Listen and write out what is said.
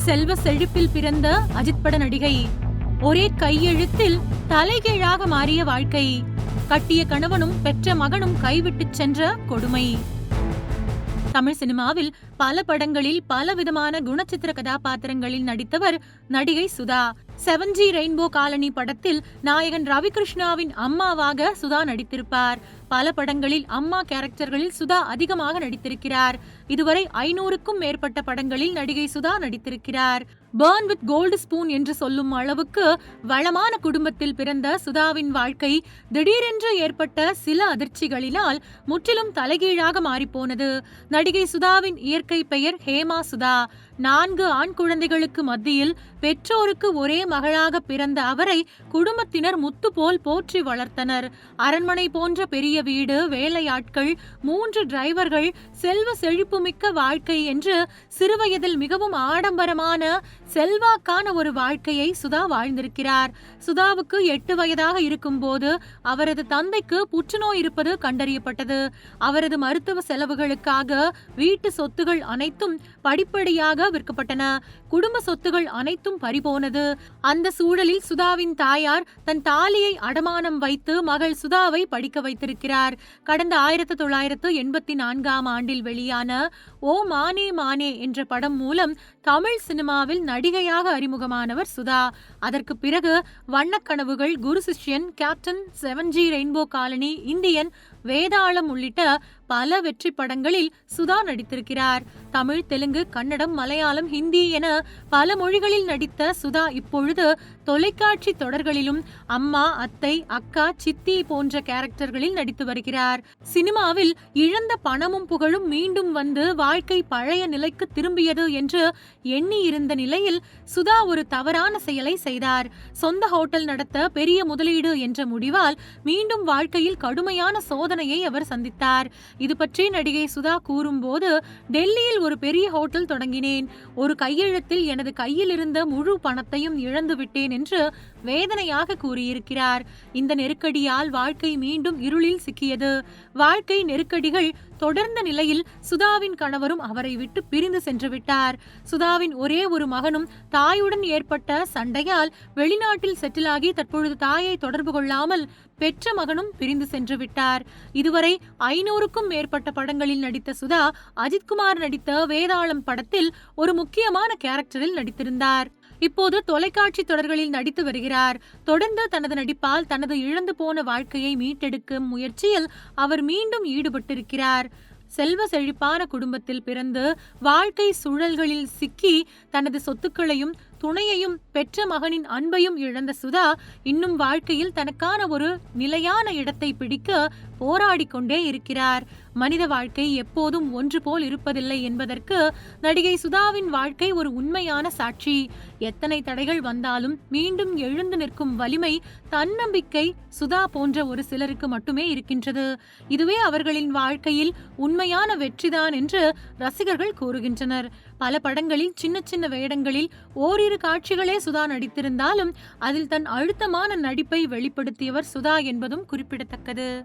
செல்வ செழிப்பில் பிறந்த அஜித் பட நடிகை. ஒரே கையெழுத்தில் தலைகீழாக மாறிய வாழ்க்கை. கட்டிய கணவனும் பெற்ற மகனும் கைவிட்டுச் சென்ற கொடுமை. தமிழ் சினிமாவில் பல படங்களில் பல விதமான குணச்சித்திர கதாபாத்திரங்களில் நடித்தவர் நடிகை Sudha. Seven G rainbow colony படத்தில் நாயகன் ரவிகிருஷ்ணாவின் அம்மாவாக சுதா நடித்திருப்பார். பல படங்களில் அம்மா கேரக்டர்களில் சுதா அதிகமாக நடித்திருக்கிறார். இதுவரை ஐநூறுக்கும் மேற்பட்ட படங்களில் நடிகை சுதா நடித்திருக்கிறார். பேர்ன் வித் கோல்டு ஸ்பூன் என்று சொல்லும் அளவுக்கு வளமான குடும்பத்தில் பிறந்த சுதாவின் வாழ்க்கை திடீரென்று ஏற்பட்ட சில அதிர்ச்சிகளினால் முற்றிலும் தலைகீழாக மாறிப்போனது. நடிகை சுதாவின் இயற்கை பெயர் ஹேமா சுதா. நான்கு ஆண் குழந்தைகளுக்கு மத்தியில் பெற்றோருக்கு ஒரே மகளாக பிறந்த அவரை குடும்பத்தினர் முத்து போல் போற்றி வளர்த்தனர். அரண்மனை போன்ற பெரிய வீடு வேலையாட்கள் மூன்று டிரைவர்கள் செல்வ செழிப்புமிக்க வாழ்க்கை என்று சிறுவயதில் மிகவும் ஆடம்பரமான செல்வாக்கான ஒரு வாழ்க்கையை சுதா வாழ்ந்திருக்கிறார். சுதாவுக்கு எட்டு வயதாக இருக்கும்போது அவரது தந்தைக்கு புற்றுநோய் இருப்பது கண்டறியப்பட்டது. அவரது மருத்துவ செலவுகளுக்காக வீட்டு சொத்துகள் அனைத்தும் படிப்படியாக விற்கப்பட்டன குடும்ப சொத்துகள் அனைத்தும் பறிபோனது. அந்த சூழலில் சுதாவின் தாயார் தன் தாலியை அடமானம் வைத்து மகள் சுதாவை படிக்க வைத்திருக்கிறார். கடந்த ஆயிரத்தி தொள்ளாயிரத்து எண்பத்தி நான்காம் ஆண்டில் வெளியான ஓ மானே மானே என்ற படம் மூலம் தமிழ் சினிமாவில் நடிகையாக அறிமுகமானவர் சுதா. அதற்கு பிறகு Vannakanavugal Guru Sishyan captain seven G rainbow colony Indian Vedalam உள்ளிட்ட பல வெற்றி படங்களில் சுதா நடித்திருக்கிறார். தமிழ் தெலுங்கு கன்னடம் மலையாளம் ஹிந்தி என பல மொழிகளில் நடித்த சுதா இப்பொழுது தொலைக்காட்சி தொடர்களிலும் அம்மா அத்தை அக்கா சித்தி போன்ற கேரக்டர்களில் நடித்து வருகிறார். சினிமாவில் இழந்த பணமும் புகழும் மீண்டும் வந்து வாழ்க்கை பழைய நிலைக்கு திரும்பியது என்று எண்ணி இருந்த நிலையில் சுதா ஒரு தவறான செயலை செய்தார். சொந்த ஹோட்டல் நடத்த பெரிய முதலீடு என்ற முடிவால் மீண்டும் வாழ்க்கையில் கடுமையான சோதனையை அவர் சந்தித்தார். இது பற்றி நடிகை சுதா கூறும்போது டெல்லியில் ஒரு பெரிய ஹோட்டல் தொடங்கினேன். ஒரு கையெழுத்தில் எனது கையில் இருந்த முழு பணத்தையும் இழந்து விட்டேன் என்று வேதனையாக கூறியிருக்கிறார். இந்த நெருக்கடியால் வாழ்க்கை மீண்டும் இருளில் சிக்கியது. வாழ்க்கை நெருக்கடிகள் தொடர்ந்த நிலையில் சுதாவின் கணவரும் அவரை விட்டு பிரிந்து சென்று விட்டார். சுதாவின் ஒரே ஒரு மகனும் தாயுடன் ஏற்பட்ட சண்டையால் வெளிநாட்டில் செட்டிலாகி தற்பொழுது தாயை தொடர்பு கொள்ளாமல் பெற்ற மகனும் பிரிந்து சென்று விட்டார். இதுவரை ஐநூறுக்கும் மேற்பட்ட படங்களில் நடித்த சுதா அஜித்குமார் நடித்த வேதாளம் படத்தில் ஒரு முக்கியமான கேரக்டரில் நடித்திருந்தார். இப்போது தொலைக்காட்சி தொடர்களில் நடித்து வருகிறார். தொடர்ந்து தனது நடிப்பால் தனது இழந்து போன வாழ்க்கையை மீட்டெடுக்கும் முயற்சியில் அவர் மீண்டும் ஈடுபட்டிருக்கிறார். செல்வ செழிப்பான குடும்பத்தில் பிறந்து வாழ்க்கை சூழல்களில் சிக்கி தனது சொத்துக்களையும் துணையையும் பெற்ற மகனின் அன்பையும் இழந்த சுதா இன்னும் வாழ்க்கையில் தனக்கான ஒரு நிலையான இடத்தை பிடிக்க போராடி கொண்டே இருக்கிறார். மனித வாழ்க்கை எப்போதும் ஒன்று போல் இருப்பதில்லை என்பதற்கு நடிகை சுதாவின் வாழ்க்கை ஒரு உண்மையான சாட்சி. எத்தனை தடைகள் வந்தாலும் மீண்டும் எழுந்து நிற்கும் வலிமை தன்னம்பிக்கை சுதா போன்ற ஒரு சிலருக்கு மட்டுமே இருக்கின்றது. இதுவே அவர்களின் வாழ்க்கையில் உண்மையான வெற்றிதான் என்று ரசிகர்கள் கூறுகின்றனர். பல படங்களில் சின்ன சின்ன வேடங்களில் ஓரிரு காட்சிகளே சுதா நடித்திருந்தாலும் அதில் தன் அழுத்தமான நடிப்பை வெளிப்படுத்தியவர் சுதா என்பதும் குறிப்பிடத்தக்கது.